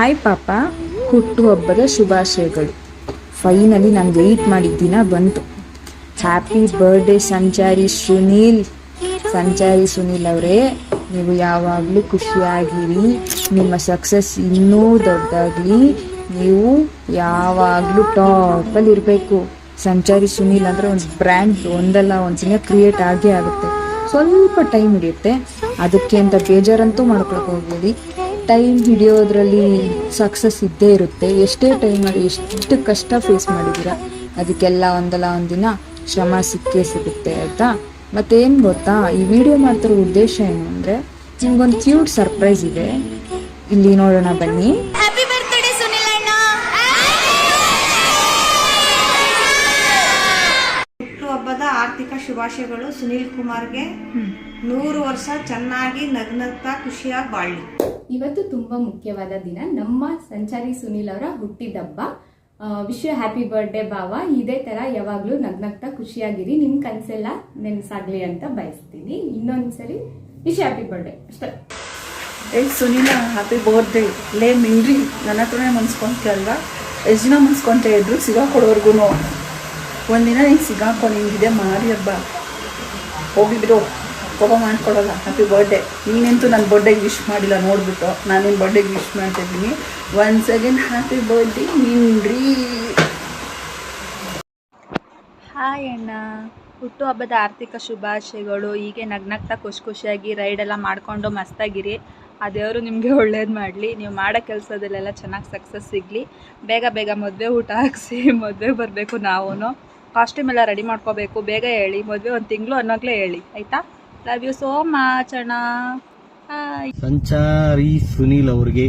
Hi ಪಾಪ ಹುಟ್ಟುಹಬ್ಬದ ಶುಭಾಶಯಗಳು. ಫೈನಲಿ ನಾನು ವೆಯ್ಟ್ ಮಾಡಿದ ದಿನ ಬಂತು. ಹ್ಯಾಪಿ ಬರ್ಡೇ ಸಂಚಾರಿ ಸುನೀಲ್. ಸಂಚಾರಿ ಸುನೀಲ್ ಅವರೇ, ನೀವು ಯಾವಾಗಲೂ ಖುಷಿಯಾಗಿರಿ. ನಿಮ್ಮ ಸಕ್ಸಸ್ ಇನ್ನೂ ದೊಡ್ಡದಾಗಲಿ. ನೀವು ಯಾವಾಗಲೂ ಟಾಪಲ್ಲಿ ಇರಬೇಕು. ಸಂಚಾರಿ ಸುನೀಲ್ ಅಂದರೆ ಒಂದು ಬ್ರ್ಯಾಂಡ್ ಒಂದಲ್ಲ, ಒಂದು ದಿನ ಕ್ರಿಯೇಟ್ ಆಗೇ ಆಗುತ್ತೆ. ಸ್ವಲ್ಪ ಟೈಮ್ ಹಿಡಿಯುತ್ತೆ. ಅದಕ್ಕೆ ಅಂತ ಬೇಜಾರಂತೂ ಮಾಡ್ಕೊಳಕ್ಕೆ ಹೋಗ್ಬೇಡಿ. ಟೈಮ್ ಹಿಡಿಯೋದ್ರಲ್ಲಿ ಸಕ್ಸಸ್ ಇದ್ದೇ ಇರುತ್ತೆ. ಎಷ್ಟೇ ಟೈಮ್ ಮಾಡಿ ಎಷ್ಟು ಕಷ್ಟ ಫೇಸ್ ಮಾಡಿದ್ದೀರ ಅದಕ್ಕೆಲ್ಲ ಒಂದಲ್ಲ ಒಂದಿನ ಶ್ರಮ ಸಿಕ್ಕೇ ಸಿಗುತ್ತೆ ಆಯಿತಾ? ಮತ್ತೇನು ಗೊತ್ತಾ? ಈ ವಿಡಿಯೋ ಮಾಡ್ತಿರೋ ಉದ್ದೇಶ ಏನು ಅಂದರೆ ನಿಮ್ಗೊಂದು ಕ್ಯೂಟ್ ಸರ್ಪ್ರೈಸ್ ಇದೆ. ಇಲ್ಲಿ ನೋಡೋಣ ಬನ್ನಿ. ಹ್ಯಾಪಿ ಬರ್ತ್ಡೇ ಸುನಿಲ್ ಅಣ್ಣ. ಹುಟ್ಟುಹಬ್ಬದ ಆರ್ಥಿಕ ಶುಭಾಶಯಗಳು ಸುನೀಲ್ ಕುಮಾರ್ಗೆ. ನೂರು ವರ್ಷ ಚೆನ್ನಾಗಿ ನಗ್ನಗ್ತಾ ಖುಷಿಯಾಗಿ ಬಾಳ್ಲಿ ಇವತ್ತು ತುಂಬಾ ಮುಖ್ಯವಾದ ದಿನ ನಮ್ಮ ಸಂಚಾರಿ ಸುನಿಲ್ ಅವರ ಹುಟ್ಟಿದಬ್ಬ. ವಿಶ್ವ ಹ್ಯಾಪಿ ಬರ್ಡೇ ಭಾವ. ಇದೇ ತರ ಯಾವಾಗ್ಲೂ ನಗ್ನಗ್ತಾ ಖುಷಿಯಾಗಿರಿ. ನಿಮ್ ಕನ್ಸೆಲ್ಲ ನೆನ್ಸಾಗ್ಲಿ ಅಂತ ಬಯಸ್ತೀನಿ. ಇನ್ನೊಂದ್ಸರಿ ವಿಶ್ ಹ್ಯಾಪಿ ಬರ್ಡೇ ಅಷ್ಟೇ. ಏ ಸುನೀಲ ಹ್ಯಾಪಿ ಬರ್ತ್ಡೇ. ಲೇ ಮಿಂಡ್ರಿ ನನ್ನ ಹತ್ರನೇ ಮನ್ಸ್ಕೊಂತ ಅಲ್ವಾ? ಎಷ್ಟು ಜನ ಮನ್ಸ್ಕೊಂತ ಇದ್ರು ಸಿಗಾಕೊಡೋರ್ಗು ಒಂದಿನ ನೀನು ಸಿಗಾಕೊ ನಿಂಗಿದೆ ಮಾರಿ ಹಬ್ಬ ಹೋಗಿ ಬಿಡು. ಕೋಪ ಮಾಡ್ಕೊಳ್ಳಲ್ಲ ಹ್ಯಾಪಿ ಬರ್ಡೇ ನೀನಂತೂ ನನ್ನ ಬರ್ಡೇಗೆ ವಿಶ್ ಮಾಡಿಲ್ಲ, ನೋಡಿಬಿಟ್ಟು. ನಾನು ನಿನ್ನ ಬರ್ಡೇಗೆ ವಿಶ್ ಮಾಡ್ತಿದ್ದೀನಿ ಒನ್ಸ್ ಅಗೇನ್ ಹ್ಯಾಪಿ ಬರ್ಡೇ ರೀ ಹಾಯ್ ಅಣ್ಣ. ಹುಟ್ಟುಹಬ್ಬದ ಆರ್ಥಿಕ ಶುಭಾಶಯಗಳು. ಹೀಗೆ ನಗ್ನಗ್ತಾ ಖುಷಿ ಖುಷಿಯಾಗಿ ರೈಡೆಲ್ಲ ಮಾಡಿಕೊಂಡು ಮಸ್ತಾಗಿರಿ. ಆ ದೇವರು ನಿಮಗೆ ಒಳ್ಳೇದು ಮಾಡಲಿ. ನೀವು ಮಾಡೋ ಕೆಲಸದಲ್ಲೆಲ್ಲ ಚೆನ್ನಾಗಿ ಸಕ್ಸಸ್ ಸಿಗಲಿ. ಬೇಗ ಬೇಗ ಮದುವೆ ಊಟ ಹಾಕ್ಸಿ, ಮದುವೆ ಬರಬೇಕು ನಾವು ಕಾಸ್ಟ್ಯೂಮ್ ಎಲ್ಲ ರೆಡಿ ಮಾಡ್ಕೋಬೇಕು. ಬೇಗ ಹೇಳಿ. ಮದುವೆ ಒಂದು ತಿಂಗಳು ಅನ್ನೋಗ್ಲೇ ಹೇಳಿ. ಆಯಿತಾ? ಲವ್ ಯು ಸೋ ಮಚ್ ಅಣ್ಣ. ಹಾಯ್ ಸಂಚಾರಿ ಸುನೀಲ್ ಅವ್ರಿಗೆ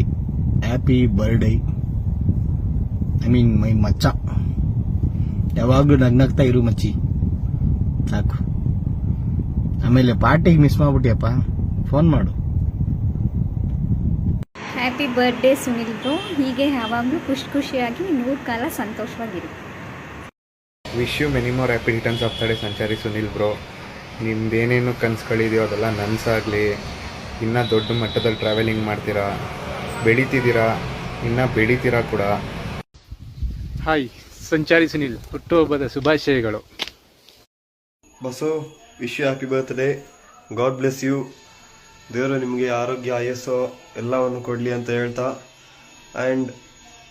happy birthday I mean my ಮಚ್ಚ. ಯಾವಾಗಲೂ ನಗ್ನಗ್ತಾ ಇರು ಮಚ್ಚಿ. ಸಾಕು. ಆಮೇಲೆ ಪಾರ್ಟಿಗೆ ಮಿಸ್ ಮಾಡ್ಬಿಟ್ಟಿಯಪ್ಪ. ಫೋನ್ ಮಾಡು. Happy birthday Sunil bro. ಹೀಗೆ ಯಾವಾಗಲೂ ಖುಷಿ ಖುಷಿಯಾಗಿ ನೂರು ಕಾಲ ಸಂತೋಷವಾಗಿರಿ. Wish you many more happy returns of Sanchari Sunil bro. ನಿಮ್ದೇನೇನು ಕನಸುಗಳಿದೆಯೋ ಅದೆಲ್ಲ ನನಸಾಗಲಿ. ಇನ್ನೂ ದೊಡ್ಡ ಮಟ್ಟದಲ್ಲಿ ಟ್ರಾವೆಲಿಂಗ್ ಮಾಡ್ತೀರಾ? ಬೆಳೀತಿದ್ದೀರಾ? ಇನ್ನೂ ಬೆಳೀತೀರಾ ಕೂಡ? ಹಾಯ್ ಸಂಚಾರಿ ಸುನಿಲ್ ಹುಟ್ಟುಹಬ್ಬದ ಶುಭಾಶಯಗಳು. Basu wish happy birthday god bless you ದೇವರು ನಿಮಗೆ ಆರೋಗ್ಯ ಆಯಸ್ಸು ಎಲ್ಲವನ್ನು ಕೊಡಲಿ ಅಂತ ಹೇಳ್ತಾ. ಆ್ಯಂಡ್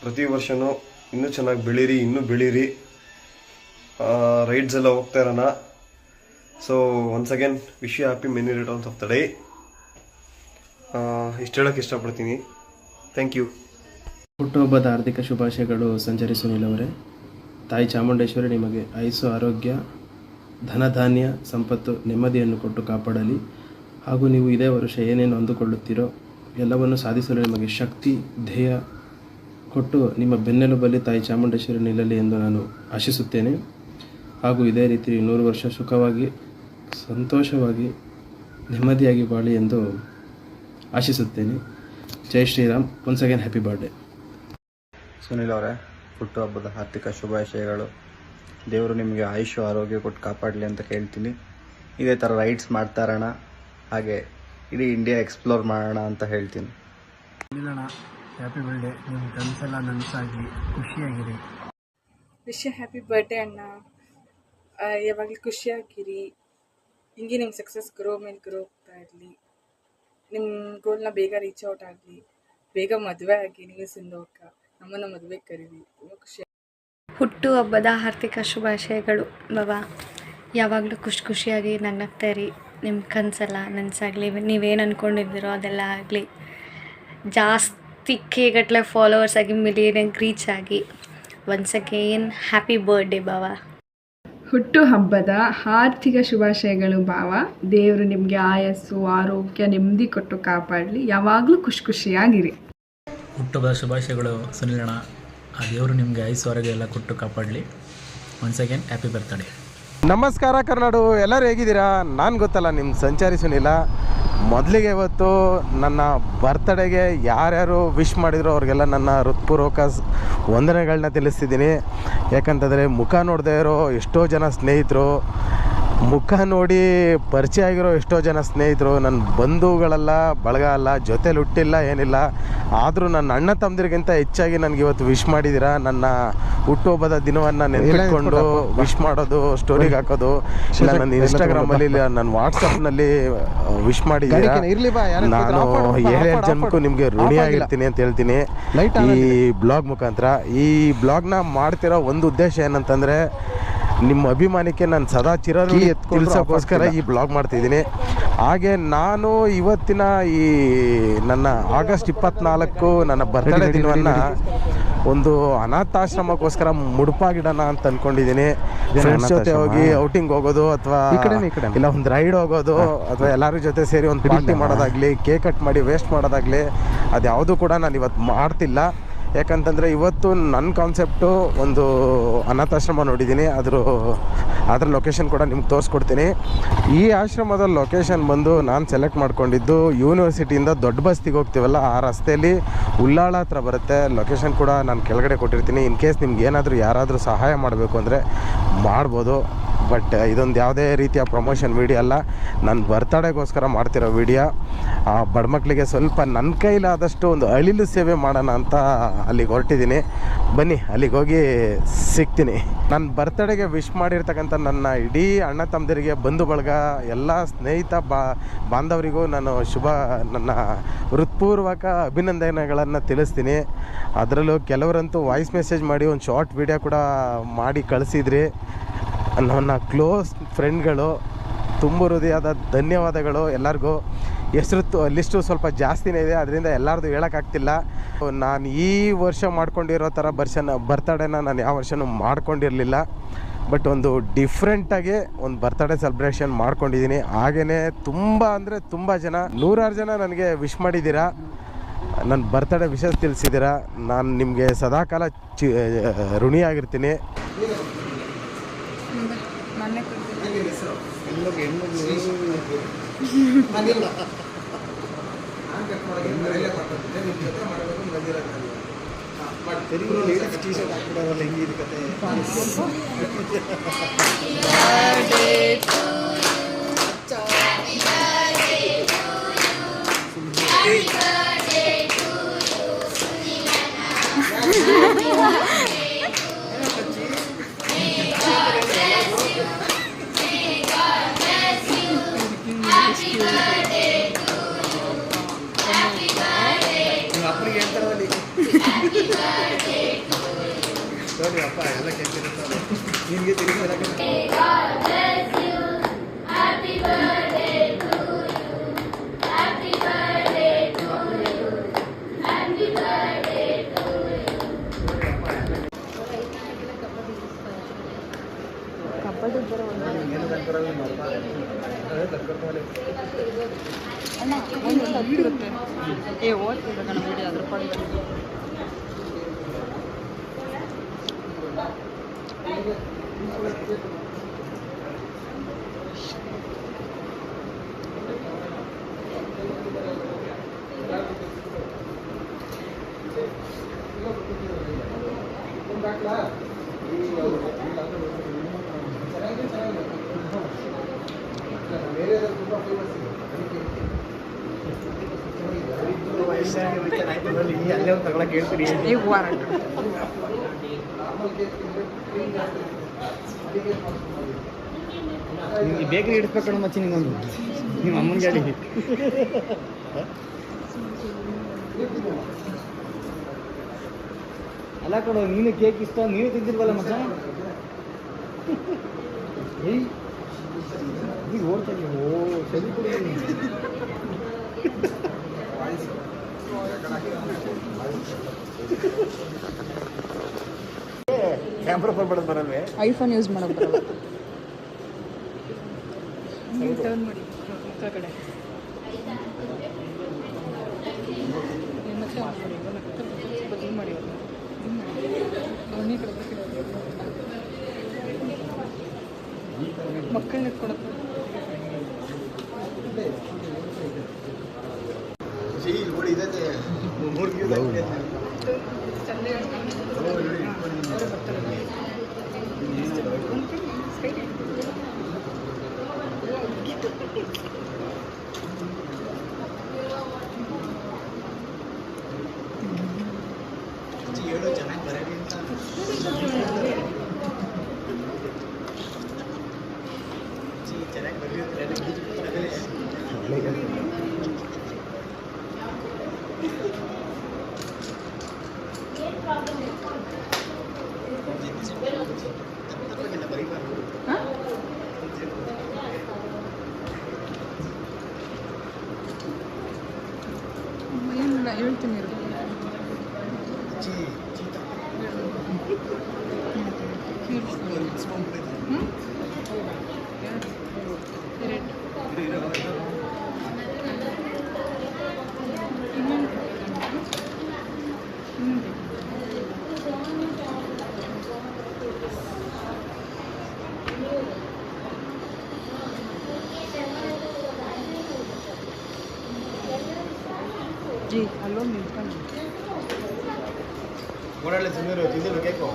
ಪ್ರತಿ ವರ್ಷವೂ ಇನ್ನೂ ಚೆನ್ನಾಗಿ ಬೆಳೀರಿ ಇನ್ನೂ ಬೆಳೀರಿ. ರೈಡ್ಸ್ ಎಲ್ಲ ಹೋಗ್ತಾ ಇರೋಣ. So once again wish you happy many returns of the day ಇಷ್ಟು ಹೇಳೋಕ್ಕೆ ಇಷ್ಟಪಡ್ತೀನಿ. ಥ್ಯಾಂಕ್ ಯು ಹುಟ್ಟುಹಬ್ಬದ ಹಾರ್ದಿಕ ಶುಭಾಶಯಗಳು ಸಂಚರಿಸುವ ಸುನೀಲ್ ಅವರೇ. ತಾಯಿ ಚಾಮುಂಡೇಶ್ವರಿ ನಿಮಗೆ ಆಯುಸ್ಸು ಆರೋಗ್ಯ, ಧನಧಾನ್ಯ, ಸಂಪತ್ತು, ನೆಮ್ಮದಿಯನ್ನು ಕೊಟ್ಟು ಕಾಪಾಡಲಿ. ಹಾಗೂ ನೀವು ಇದೇ ವರ್ಷ ಏನೇನು ಅಂದುಕೊಳ್ಳುತ್ತೀರೋ, ಎಲ್ಲವನ್ನು ಸಾಧಿಸಲು ನಿಮಗೆ ಶಕ್ತಿ, ಧ್ಯೇಯ ಕೊಟ್ಟು ನಿಮ್ಮ ಬೆನ್ನೆಲುಬಲ್ಲಿ ತಾಯಿ ಚಾಮುಂಡೇಶ್ವರಿ ನಿಲ್ಲಲಿ ಎಂದು ನಾನು ಆಶಿಸುತ್ತೇನೆ. ಹಾಗೂ ಇದೇ ರೀತಿ ನೂರು ವರ್ಷ ಸುಖವಾಗಿ ಸಂತೋಷವಾಗಿ ನೆಮ್ಮದಿಯಾಗಿ ಬಾಳಿ ಎಂದು ಆಶಿಸುತ್ತೇನೆ. ಜೈ Shriram. Once again happy birthday Sunil ಅವರೇ ಹುಟ್ಟುಹಬ್ಬದ ಆರ್ಥಿಕ ಶುಭಾಶಯಗಳು. ದೇವರು ನಿಮಗೆ ಆಯುಷ್ಯ ಆರೋಗ್ಯ ಕೊಟ್ಟು ಕಾಪಾಡಲಿ ಅಂತ ಕೇಳ್ತೀನಿ. ಇದೇ ಥರ ರೈಡ್ಸ್ ಮಾಡ್ತಾರಣ ಇರೋಣ. ಹಾಗೆ ಇಡೀ ಇಂಡಿಯಾ ಎಕ್ಸ್ಪ್ಲೋರ್ ಮಾಡೋಣ ಅಂತ ಹೇಳ್ತೀನಿ. ನಿಲ್ಲೋಣ ಹ್ಯಾಪಿ ಬರ್ಡೇ ನಿಮ್ಮ ಕನಸೆಲ್ಲ ನನಸಾಗಿ. ಖುಷಿಯಾಗಿರಿ. ವಿಶ್ ಹ್ಯಾಪಿ ಬರ್ಡೇ ಅಣ್ಣ. ಯಾವಾಗಲೂ ಖುಷಿಯಾಗಿರಿ ಹಿಂಗೆ ನಿಮ್ಮ ಸಕ್ಸಸ್ ಗ್ರೋ ಮೇಲೆ ಗ್ರೋ ಆಗ್ತಾ ಇರಲಿ. ನಿಮ್ಮ ಗೋಲ್ನ ಬೇಗ ರೀಚ್ ಔಟ್ ಆಗಲಿ. ಬೇಗ ಮದುವೆ ಆಗಿ ನೀವು ಸಿಂಧೋಕ ನಮ್ಮನ್ನು ಮದುವೆ ಕರೀರಿ. ತುಂಬ ಖುಷಿ ಹುಟ್ಟುಹಬ್ಬದ ಆರ್ಥಿಕ ಶುಭಾಶಯಗಳು ಬಾಬಾ. ಯಾವಾಗಲೂ ಖುಷಿ ಖುಷಿಯಾಗಿ ನನ್ನಗ್ತಾ ಇರಿ. ನಿಮ್ಮ ಕನಸಲ್ಲ ನನಸಾಗಲಿ. ನೀವೇನು ಅಂದ್ಕೊಂಡಿದ್ದೀರೋ ಅದೆಲ್ಲ ಆಗಲಿ. ಜಾಸ್ತಿ ಕೇಗಟ್ಲೆ ಫಾಲೋವರ್ಸ್ ಆಗಿ ಮಿಲಿಯನ್ ರೀಚ್ ಆಗಿ ಒನ್ಸ್ ಅಗೇನ್ ಹ್ಯಾಪಿ ಬರ್ಡೇ ಬಾವಾ ಹುಟ್ಟು ಹಬ್ಬದ ಆರ್ಥಿಕ ಶುಭಾಶಯಗಳು ಭಾವ. ದೇವರು ನಿಮಗೆ ಆಯಸ್ಸು ಆರೋಗ್ಯ ನೆಮ್ಮದಿ ಕೊಟ್ಟು ಕಾಪಾಡಲಿ. ಯಾವಾಗಲೂ ಖುಷಿ ಖುಷಿಯಾಗಿರಿ. ಹುಟ್ಟುಹಬ್ಬದ ಶುಭಾಶಯಗಳು ಸುನಿಲಣ ಆ ದೇವರು ನಿಮಗೆ ಆಯಸ್ಸು ಆರೋಗ್ಯ ಎಲ್ಲ ಕೊಟ್ಟು ಕಾಪಾಡಲಿ. ಒನ್ಸ್ ಅಗೇನ್ ಹ್ಯಾಪಿ ಬರ್ತ್ಡೇ ನಮಸ್ಕಾರ ಕರ್ನಾಡು. ಎಲ್ಲರೂ ಹೇಗಿದ್ದೀರಾ? ನಾನು ಗೊತ್ತಲ್ಲ ನಿಮ್ಮ ಸಂಚಾರಿ ಸುನಿಲ. ಮೊದಲಿಗೆ ಇವತ್ತು ನನ್ನ ಬರ್ತ್ಡೇಗೆ ಯಾರ್ಯಾರು ವಿಶ್ ಮಾಡಿದ್ರು ಅವ್ರಿಗೆಲ್ಲ ನನ್ನ ಹೃತ್ಪೂರ್ವಕ ವಂದನೆಗಳನ್ನ ತಿಳಿಸ್ತಿದ್ದೀನಿ. ಯಾಕಂತಂದರೆ ಮುಖ ನೋಡದೇ ಇರೋ ಎಷ್ಟೋ ಜನ ಸ್ನೇಹಿತರು ಮುಖ ನೋಡಿ ಪರಿಚಯ ಆಗಿರೋ ಎಷ್ಟೋ ಜನ ಸ್ನೇಹಿತರು ನನ್ನ ಬಂಧುಗಳೆಲ್ಲ ಬಳಗ ಅಲ್ಲ ಜೊತೆಲಿ ಹುಟ್ಟಿಲ್ಲ ಏನಿಲ್ಲ. ಆದರೂ ನನ್ನ ಅಣ್ಣ ತಮ್ಮದಿರಿಗಿಂತ ಹೆಚ್ಚಾಗಿ ನನಗೆ ಇವತ್ತು ವಿಶ್ ಮಾಡಿದ್ದೀರಾ ನನ್ನ ಹುಟ್ಟುಹಬ್ಬದ ದಿನವನ್ನು ನೆನಪಿಟ್ಕೊಂಡು ವಿಶ್ ಮಾಡೋದು ಸ್ಟೋರಿಗೆ ಹಾಕೋದು. ಇಲ್ಲ ನನ್ನ ಇನ್ಸ್ಟಾಗ್ರಾಮಲ್ಲಿ ಇಲ್ಲ ನನ್ನ ವಾಟ್ಸಪ್ನಲ್ಲಿ ವಿಶ್ ಮಾಡಿದ್ದೀರಾ ನಾನು ಏಳೇಳು ಜನಕ್ಕೂ ನಿಮಗೆ ಋಣಿಯಾಗಿರ್ತೀನಿ ಅಂತ ಹೇಳ್ತೀನಿ. ಈ ಬ್ಲಾಗ್ ಮುಖಾಂತರ ಈ ಬ್ಲಾಗ್ನ ಮಾಡ್ತಿರೋ ಒಂದು ಉದ್ದೇಶ ಏನಂತಂದರೆ ನಿಮ್ಮ ಅಭಿಮಾನಕ್ಕೆ ನಾನು ಸದಾ ಚಿರ ಎತ್ಕೊಳ್ಸೋಕ್ಕೋಸ್ಕರ ಈ ಬ್ಲಾಗ್ ಮಾಡ್ತಿದ್ದೀನಿ. ಹಾಗೆ ನಾನು ಇವತ್ತಿನ ಈ ನನ್ನ ಆಗಸ್ಟ್ ಇಪ್ಪತ್ನಾಲ್ಕು ನನ್ನ ಬರ್ತ್ಡೇ ದಿನವನ್ನು ಒಂದು ಅನಾಥಾಶ್ರಮಕ್ಕೋಸ್ಕರ ಮುಡುಪಾಗಿಡೋಣ ಅಂತ ಅನ್ಕೊಂಡಿದ್ದೀನಿ ಫ್ರೆಂಡ್ಸ್ ಜೊತೆ ಹೋಗಿ ಔಟಿಂಗ್ ಹೋಗೋದು ಅಥವಾ ಇಲ್ಲ ಒಂದು ರೈಡ್ ಹೋಗೋದು ಅಥವಾ ಎಲ್ಲರ ಜೊತೆ ಸೇರಿ ಒಂದು ಪಾರ್ಟಿ ಮಾಡೋದಾಗ್ಲಿ ಕೇಕ್ ಕಟ್ ಮಾಡಿ ವೇಸ್ಟ್ ಮಾಡೋದಾಗ್ಲಿ ಅದ್ಯಾವುದು ಕೂಡ ನಾನು ಇವತ್ತು ಮಾಡ್ತಿಲ್ಲ. ಯಾಕಂತಂದರೆ ಇವತ್ತು ನನ್ನ ಕಾನ್ಸೆಪ್ಟು ಒಂದು ಅನಾಥಾಶ್ರಮ ನೋಡಿದ್ದೀನಿ ಅದರ ಅದರ ಲೊಕೇಶನ್ ಕೂಡ ನಿಮ್ಗೆ ತೋರಿಸ್ಕೊಡ್ತೀನಿ. ಈ ಆಶ್ರಮದ ಲೊಕೇಶನ್ ಬಂದು ನಾನು ಸೆಲೆಕ್ಟ್ ಮಾಡ್ಕೊಂಡಿದ್ದು ಯೂನಿವರ್ಸಿಟಿಯಿಂದ ದೊಡ್ಡ ಬಸ್ತಿಗೆ ಹೋಗ್ತೀವಲ್ಲ, ಆ ರಸ್ತೆಯಲ್ಲಿ ಉಳ್ಳಾಳ ಹತ್ರ ಬರುತ್ತೆ. ಲೊಕೇಶನ್ ಕೂಡ ನಾನು ಕೆಳಗಡೆ ಕೊಟ್ಟಿರ್ತೀನಿ. ಇನ್ ಕೇಸ್ ನಿಮ್ಗೆ ಏನಾದರೂ ಯಾರಾದರೂ ಸಹಾಯ ಮಾಡಬೇಕು ಅಂದರೆ ಮಾಡ್ಬೋದು. ಬಟ್ ಇದೊಂದು ಯಾವುದೇ ರೀತಿಯ ಪ್ರಮೋಷನ್ ವೀಡಿಯೋ ಅಲ್ಲ. ನನ್ನ ಬರ್ತಡೇಗೋಸ್ಕರ ಮಾಡ್ತಿರೋ ವೀಡಿಯೋ ಆ, ಬಡ ಮಕ್ಕಳಿಗೆ ಸ್ವಲ್ಪ ನನ್ನ ಕೈಲಾದಷ್ಟು ಒಂದು ಅಳಿಲು ಸೇವೆ ಮಾಡೋಣ ಅಂತ ಅಲ್ಲಿಗೆ ಹೊರಟಿದ್ದೀನಿ. ಬನ್ನಿ, ಅಲ್ಲಿಗೆ ಹೋಗಿ ಸಿಗ್ತೀನಿ. ನನ್ನ ಬರ್ತಡೇಗೆ ವಿಶ್ ಮಾಡಿರ್ತಕ್ಕಂಥ ನನ್ನ ಇಡೀ ಅಣ್ಣ ತಮ್ಮದಿರಿಗೆ, ಬಂಧು ಬಳಗ, ಎಲ್ಲ ಸ್ನೇಹಿತ ಬಾ, ಬಾಂಧವರಿಗೂ ನಾನು ಶುಭ, ನನ್ನ ಹೃತ್ಪೂರ್ವಕ ಅಭಿನಂದನೆಗಳನ್ನು ತಿಳಿಸ್ತೀನಿ. ಅದರಲ್ಲೂ ಕೆಲವರಂತೂ ವಾಯ್ಸ್ ಮೆಸೇಜ್ ಮಾಡಿ, ಒಂದು ಶಾರ್ಟ್ ವಿಡಿಯೋ ಕೂಡ ಮಾಡಿ ಕಳಿಸಿದ್ರಿ. ನನ್ನ ಕ್ಲೋಸ್ ಫ್ರೆಂಡ್ಗಳು, ತುಂಬ ಹೃದಯದ ಧನ್ಯವಾದಗಳು ಎಲ್ಲರಿಗೂ. ಹೆಸರು ಲಿಸ್ಟು ಸ್ವಲ್ಪ ಜಾಸ್ತಿನೇ ಇದೆ, ಅದರಿಂದ ಎಲ್ಲರದು ಹೇಳೋಕ್ಕಾಗ್ತಿಲ್ಲ ನಾನು ಈ ವರ್ಷ ಮಾಡ್ಕೊಂಡಿರೋ ಥರ ಬರ್ಷನ, ಬರ್ತಡೇನ ನಾನು ಯಾವ ವರ್ಷನೂ ಮಾಡ್ಕೊಂಡಿರಲಿಲ್ಲ. ಬಟ್ ಒಂದು ಡಿಫ್ರೆಂಟಾಗಿ ಒಂದು ಬರ್ತಡೇ ಸೆಲೆಬ್ರೇಷನ್ ಮಾಡ್ಕೊಂಡಿದ್ದೀನಿ ಹಾಗೆಯೇ ತುಂಬ ಅಂದರೆ ತುಂಬ ಜನ, ನೂರಾರು ಜನ ನನಗೆ ವಿಶ್ ಮಾಡಿದ್ದೀರಾ? ನನ್ನ ಬರ್ತಡೇ ವಿಷಯ ತಿಳಿಸಿದ್ದೀರಾ? ನಾನು ನಿಮಗೆ ಸದಾಕಾಲ ಚಿ ಋಣಿಯಾಗಿರ್ತೀನಿ. ಮೊನ್ನೆ தெரியும் லேடிஸ் டிஷர்ட் ஆக்கிடாதல்ல எங்கே இருக்கதே Happy birthday to you, Happy birthday to you, ನೋಡಿ ಅಪ್ಪ ಎಲ್ಲ ಕೆಂಪಿರುತ್ತಲ್ಲ ನಿನಗೆ ತಿಳಿಸ್ಕೊಡಕ್ಕೆ ಏ ಓದ್ತಿದ್ದ ಕಣ ಬಿಡಿ ಅದ್ರ ಪಡೆದು Kau nggak. ಬೇಕರಿ ಇಡಿಸ್ಬೇಕಣ್ಣ ಮಚ್ಚಿ ನಿಂಗೊಂದು. ನಿಮ್ಮ ಅಮ್ಮನ ಗಾಡಿ. ಅಲ್ಲ ಕಣ, ನೀನು ಕೇಕ್ ಇಷ್ಟ? ನೀನು ತಿಂದಿಲ್ವಲ್ಲ ಮಚ್ಚ? ಓಡ್ತಾ ಓ, ಸರಿ ಕ್ಯಾಮ್ರಾ ಬರ್ಬಾರ್ದು ಬರಲ್ವೇ ಐಫೋನ್ ಯೂಸ್ ಮಾಡೋದು ಬರಲ್ಲ ಟರ್ನ್ ಮಾಡಿ ಮುಖ ಕಡೆ. ಮತ್ತೆ ಆನ್ ಮಾಡಿ ಇವಾಗ ಮತ್ತೆ ಸ್ವಲ್ಪ zoom ಮಾಡಿ ಅವ್ರನ್ನ. Zoom ಮಾಡಿ. ಅವ್ರನ್ನ ಈ ಕಡೆ ಈ ಕಡೆ ಮಕ್ಕಳನ್ನ ಎತ್ಕೊಳಕ್ಕೆ ಹೇಳ್ತೀನಿ ಜಿ ಒಳ್ಳೆ ತಿಂದಿರು ತಿಂದಿರು ಕೇಕು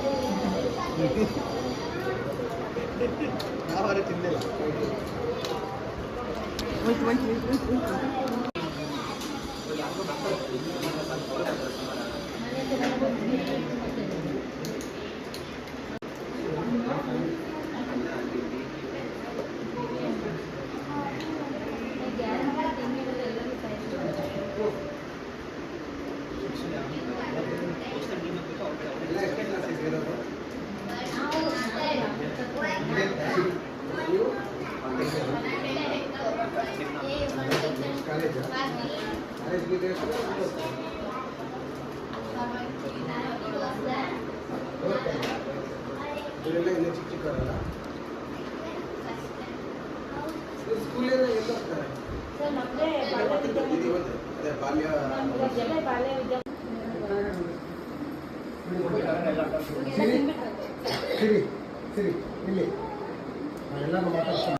ನಾವಾರೆ ತಿಂದಿಲ್ಲ ಹೋಯ್ತು ಹೋಯ್ತು ಹೋಯ್ತು ಹೋಯ್ತು ಇವರೆಲ್ಲ ಇಲ್ಲೇ ಚಿಕ್ಕ ಚಿಕ್ಕವರಲ್ಲ ಸ್ಕೂಲಿಂದ ಎಲ್ಲ ಹೋಗ್ತಾರೆ ಇದು ಇವತ್ತು ಅದೇ ಬಾಲ್ಯ ಸಿರಿ ಸಿರಿ ಇಲ್ಲಿ ಎಲ್ಲರೂ ಮಾತಾಡ್ತಾರೆ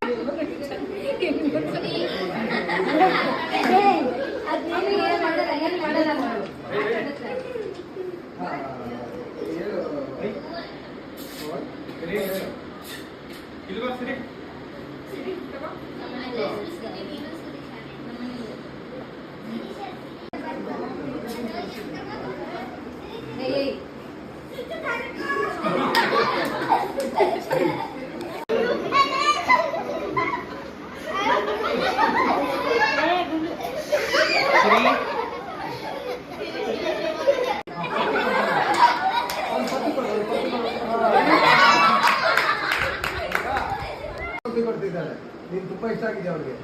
ತುಂಬಾ ಇಷ್ಟ ಆಗಿದೆ ಅವ್ರಿಗೆ.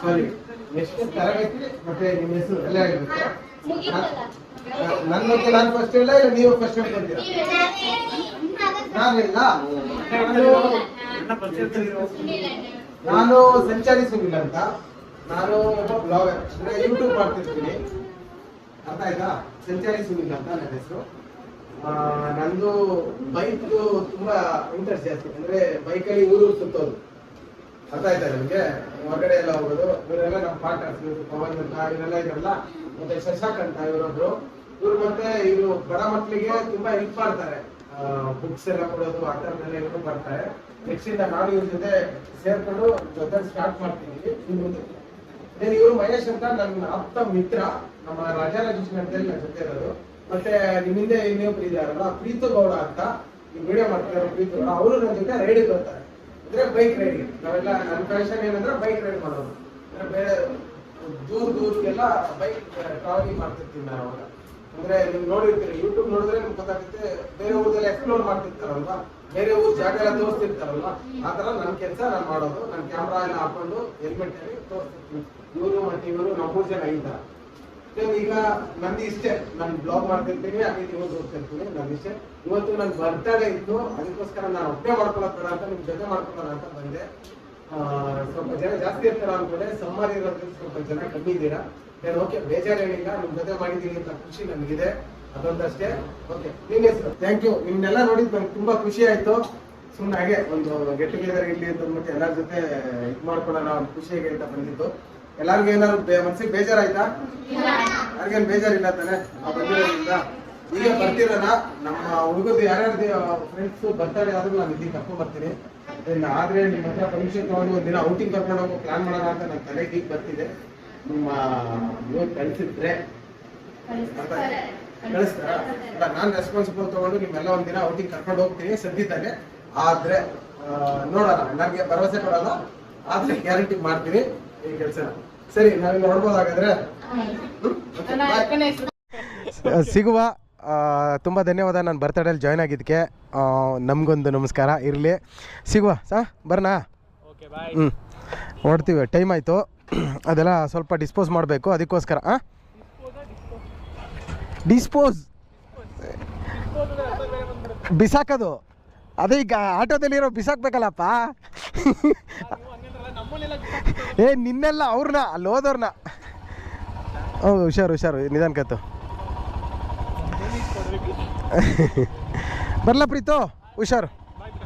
ಸಾರಿ ಎಷ್ಟು ತರಬೇತಿ ಮತ್ತೆ ನಿಮ್ಮ ಹೆಸರು ಎಲ್ಲ ಆಗಿರುತ್ತೆ ನನ್ನ ಮತ್ತೆ ನಾನು ಫಸ್ಟ್ ಇಲ್ಲ ಇಲ್ಲ ನೀವು ಫಸ್ಟ್ ಹೇಳ್ಕೊಂತೀರಾ? ನಾನು ಇಲ್ಲ ನಾನು ಸಂಚಾರಿ ಸುನಿಲ್ ಅಂತ. ನಾನು ಒಬ್ಬ ಬ್ಲಾಗರ್, ಅಂದ್ರೆ ಯೂಟ್ಯೂಬ್ ಮಾಡ್ತಿರ್ತೀನಿ. ಅರ್ಥ ಆಯ್ತಾ? ಸಂಚಾರಿ ಸುನಿಲ್ ಅಂತ ನನ್ನ ಹೆಸರು. ನಂದು ಬೈಕ್ ತುಂಬಾ ಇಂಟ್ರೆಸ್ಟ್ ಜಾಸ್ತಿ. ಅಂದ್ರೆ ಬೈಕಲ್ಲಿ ಊರು ಸುತ್ತೋದು. ಅರ್ಥ ಆಯ್ತಾ ನಿಮಗೆ? ಹೊರಗಡೆ ಎಲ್ಲ ಹೋಗೋದು, ಇವರೆಲ್ಲ ನಮ್ಮ ಪಾರ್ಟ್ನರ್ಸ್ ಪವನ್ ಅಂತ, ಇವರೆಲ್ಲ ಇದ್ರಲ್ಲ. ಮತ್ತೆ ಶಶಾಂಕ್ ಅಂತ ಇವರೊಬ್ರು. ಇವ್ರು ಮತ್ತೆ ಇವರು ಬಡ ಮಕ್ಕಳಿಗೆ ತುಂಬಾ ಹೆಲ್ಪ್ ಮಾಡ್ತಾರೆ. ಬುಕ್ಸ್ ಎಲ್ಲ ಕೊಡೋದು, ಆ ಥರದ್ದೆಲ್ಲ ಇವರು ಬರ್ತಾರೆ ನೆಕ್ಸ್ಟ್ ಇಂದ ನಾನು ಇವ್ರ ಜೊತೆ ಸೇರ್ಕೊಂಡು ಜೊತೆ ಸ್ಟಾರ್ಟ್ ಮಾಡ್ತೀನಿ. Then ಇವರು ಮಹೇಶ್ ಅಂತ ನನ್ನ ಆಪ್ತ ಮಿತ್ರ, ನಮ್ಮ ರಾಜರಾಜೇಶ್ವರ ಅಂತೇಳಿ ನನ್ನ ಜೊತೆ ಇರೋದು. ಮತ್ತೆ ನಿಮ್ಮಿಂದ ಇನ್ನೊಬ್ರು ಇದಾರಲ್ಲ, ಪ್ರೀತು ಗೌಡ ಅಂತ. ಈ ವಿಡಿಯೋ ಮಾಡ್ತಾರೆ ಪ್ರೀತು ಗೌಡ. ಅವರು ನನ್ನ ಜೊತೆ ರೈಡಿಗೆ ಬರ್ತಾರೆ ಅಂದ್ರೆ ಬೈಕ್ ರೈಡಿಂಗ್ ನಾವೆಲ್ಲ ನನ್ನ ಫ್ಯಾಷನ್ ಏನಂದ್ರೆ ಬೈಕ್ ರೈಡ್ ಮಾಡೋದು. ಅಂದ್ರೆ ಬೇರೆ ದೂರ ದೂರಗೆಲ್ಲ ಬೈಕ್ ಟ್ರಾವೆಲಿಂಗ್ ಮಾಡ್ತಿರ್ತೀವಿ ನಾವು ಅವಾಗ. ಅಂದ್ರೆ ನೀವು ನೋಡಿರ್ತೀರಿ ಯೂಟ್ಯೂಬ್ ನೋಡಿದ್ರೆ ನಿಮ್ಗೆ ಗೊತ್ತಾಗುತ್ತೆ, ಬೇರೆ ಊರಲ್ಲಿ ಎಕ್ಸ್ಪ್ಲೋರ್ ಮಾಡ್ತಿರ್ತಾರಲ್ವಾ? ಬೇರೆ ಊರ್ ಜಾಗ ಎಲ್ಲ ತೋರಿಸ್ತಿರ್ತಾರಲ್ವಾ? ಆ ತರ ನನ್ನ ಕೆಲಸ ನಾನು ಮಾಡೋದು. ನನ್ನ ಕ್ಯಾಮ್ರಾ ಎಲ್ಲ ಹಾಕೊಂಡು ಹೆಲ್ಮೆಟ್ ಅಲ್ಲಿ ತೋರಿಸ್ತಿರ್ತೀನಿ. ಇವರು ಮತ್ತೆ ಇವರು ನಮ್ಮ ಮೂರು ಜನ ಈ ಈಗ ನಂದು ಇಷ್ಟೇ. ನಾನು ಬ್ಲಾಗ್ ಮಾಡ್ತಿರ್ತೀನಿ ಅದೇ ನೀವು ತೋರಿಸ್ತಿರ್ತೀನಿ ನನ್ನ ಇಷ್ಟೇ. ಇವತ್ತು ನನ್ನ ಬರ್ತಡೇ ಇತ್ತು, ಅದಕ್ಕೋಸ್ಕರ ನಾನು ಒಪ್ಪೆ ಮಾಡ್ಕೊಳ್ಳೋದ್ ಬೇಡ ಅಂತ, ನಿಮ್ ಜೊತೆ ಮಾಡ್ಕೊಳ್ಳೋಣ ಅಂತ ಬಂದೆ. ಸ್ವಲ್ಪ ಜನ ಜಾಸ್ತಿ ಇರ್ತಾರ ಅಂದ್ಮೇಲೆ ಸಮ್ಮರ್ ಇರೋದ್ರಿಂದ ಸ್ವಲ್ಪ ಜನ ಕಮ್ಮಿ ಇದ್ದೀರಾ? ನಾನು ಓಕೆ ಬೇಜಾರೇನಿಲ್ಲ, ನಿಮ್ ಜೊತೆ ಮಾಡಿದೀನಿ ಅಂತ ಖುಷಿ ನನಗಿದೆ. ಅದೊಂದಷ್ಟೇ. ಓಕೆ ನಿಮ್ ಹೆಸರು? ಥ್ಯಾಂಕ್ ಯು ನಿಮ್ನೆಲ್ಲ ನೋಡಿದ್ ನಂಗೆ ತುಂಬಾ ಖುಷಿ ಆಯ್ತು. ಸುಮ್ಮನೆ ಹಾಗೆ ಒಂದು ಗೆಟ್ ಟುಗೆದರ್ ಇಲ್ಲಿ ಅಂತ ಅಂದ್ಬಿಟ್ಟು ಎಲ್ಲರ ಜೊತೆ ಇದು ಮಾಡ್ಕೊಳ್ಳೋಣ ಒಂದು ಖುಷಿಯಾಗಿ ಅಂತ ಬಂದಿದ್ದು ಎಲ್ಲಾರ್ಗು ಏನಾದ್ರು ಮನ್ಸಿಗೆ ಬೇಜಾರಾಯ್ತಾ? ಯಾರಿಗೇನು ಬೇಜಾರಿಲ್ಲ ತಾನೆ? ಆ ಬಂದಿರೋದ್ರಿಂದ. ಈಗ ಬರ್ತಿರೋಣ. ನಮ್ಮ ಹುಡುಗರು ಯಾರ್ಯಾರ್ದು ಫ್ರೆಂಡ್ಸ್ ಬರ್ತಾರೆ ಆದ್ರೂ ನಾನು ಇದೀಗ ಕರ್ಕೊಂಡ್ ಬರ್ತೀನಿ. ಅದನ್ನ ಆದ್ರೆ ನಿಮ್ಮ ಹತ್ರ ಪರ್ಮಿಷನ್ ತಗೊಂಡು ಒಂದಿನ ಔಟಿಂಗ್ ಕರ್ಕೊಂಡು ಹೋಗೋ ಪ್ಲಾನ್ ಮಾಡೋಣ ಅಂತ ನನ್ನ ತಲೆಗೆ ಈಗ ಬರ್ತಿದೆ. ನಿಮ್ಮ ನೀವು ಕಳಿಸಿದ್ರೆ. ಕಳಿಸ್ತಾರ. ಅಲ್ಲ ನಾನು ರೆಸ್ಪಾನ್ಸಿಬಲ್ ತಗೊಂಡು ನಿಮ್ಮೆಲ್ಲ ಒಂದಿನ ಔಟಿಂಗ್ ಕರ್ಕೊಂಡು ಹೋಗ್ತೀನಿ ಸದ್ಯದಲ್ಲೇ. ಆದ್ರೆ ನೋಡೋಣ. ನನಗೆ ಭರವಸೆ ಕೊಡಲ್ಲ. ಆದ್ರೆ ಗ್ಯಾರಂಟಿ ಮಾಡ್ತೀನಿ ಈ ಕೆಲಸ ಸರಿ ನಾವಿಲ್ಲಿ ನೋಡ್ಬೋದಾಗಾದ್ರೆ ಸಿಗುವ ತುಂಬ ಧನ್ಯವಾದ. ನಾನು ಬರ್ತಡೇಲಿ ಜಾಯ್ನ್ ಆಗಿದ್ದಕ್ಕೆ ನಮಗೊಂದು ನಮಸ್ಕಾರ. ಇರಲಿ. ಸಿಗುವ ಸಾ? ಬರ್ನಾ? ಹ್ಞೂ ಹೊಡ್ತೀವಿ ಟೈಮ್ ಆಯಿತು. ಅದೆಲ್ಲ ಸ್ವಲ್ಪ ಡಿಸ್ಪೋಸ್ ಮಾಡಬೇಕು ಅದಕ್ಕೋಸ್ಕರ ಹಾಂ ಡಿಸ್ಪೋಸ್ ಬಿಸಾಕೋದು. ಅದೇ ಈಗ ಆಟೋದಲ್ಲಿರೋ ಬಿಸಾಕ್ಬೇಕಲ್ಲಪ್ಪ. ಏ ನಿನ್ನೆಲ್ಲ ಅವ್ರನ್ನ ಅಲ್ಲಿ ಹೋದವ್ರನ್ನ. ಹೌದು ಹುಷಾರು ಹುಷಾರು ನಿಧಾನಕತ್ತು ಬರಲ ಪ್ರೀತು ಹುಷಾರು